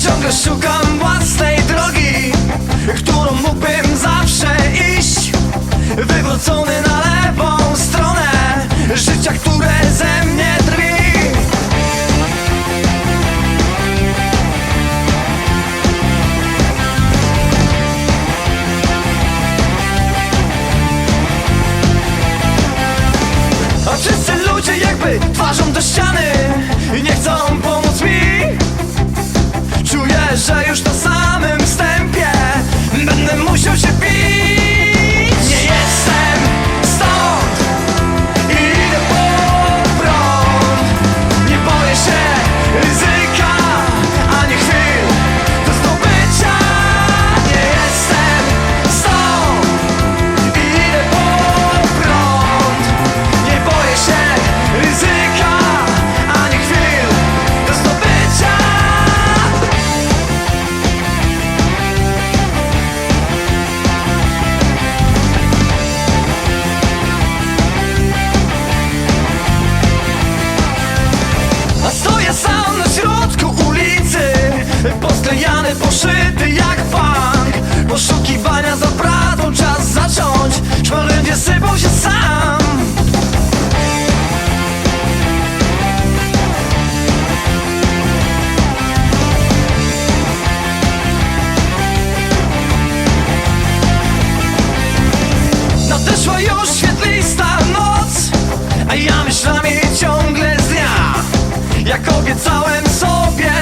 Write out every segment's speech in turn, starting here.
ciągle szukam własnej drogi Którą mógłbym zawsze iść. Wywrócony na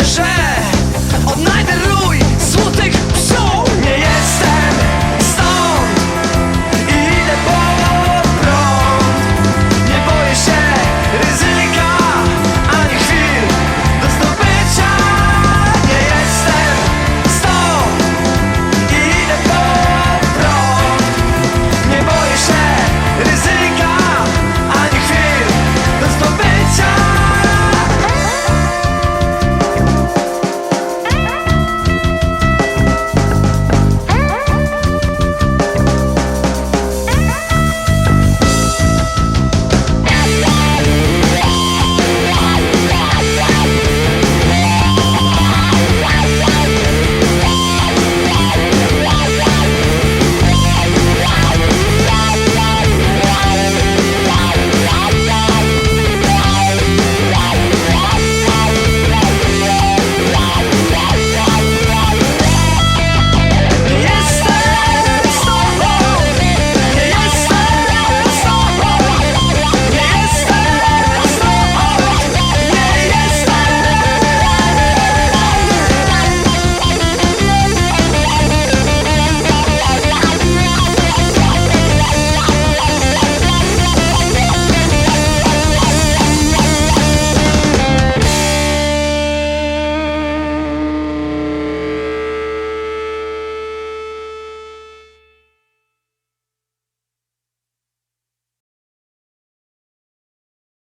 że